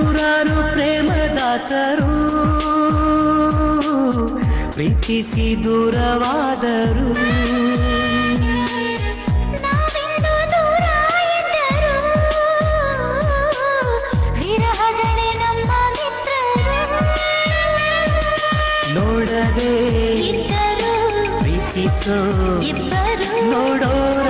ನೂರಾರು ಪ್ರೇಮದಾಸರು ಪ್ರೀತಿಸಿ ದೂರವಾದರು. ನೋಡದೆ ಪ್ರೀತಿಸೋ ನೋಡೋರ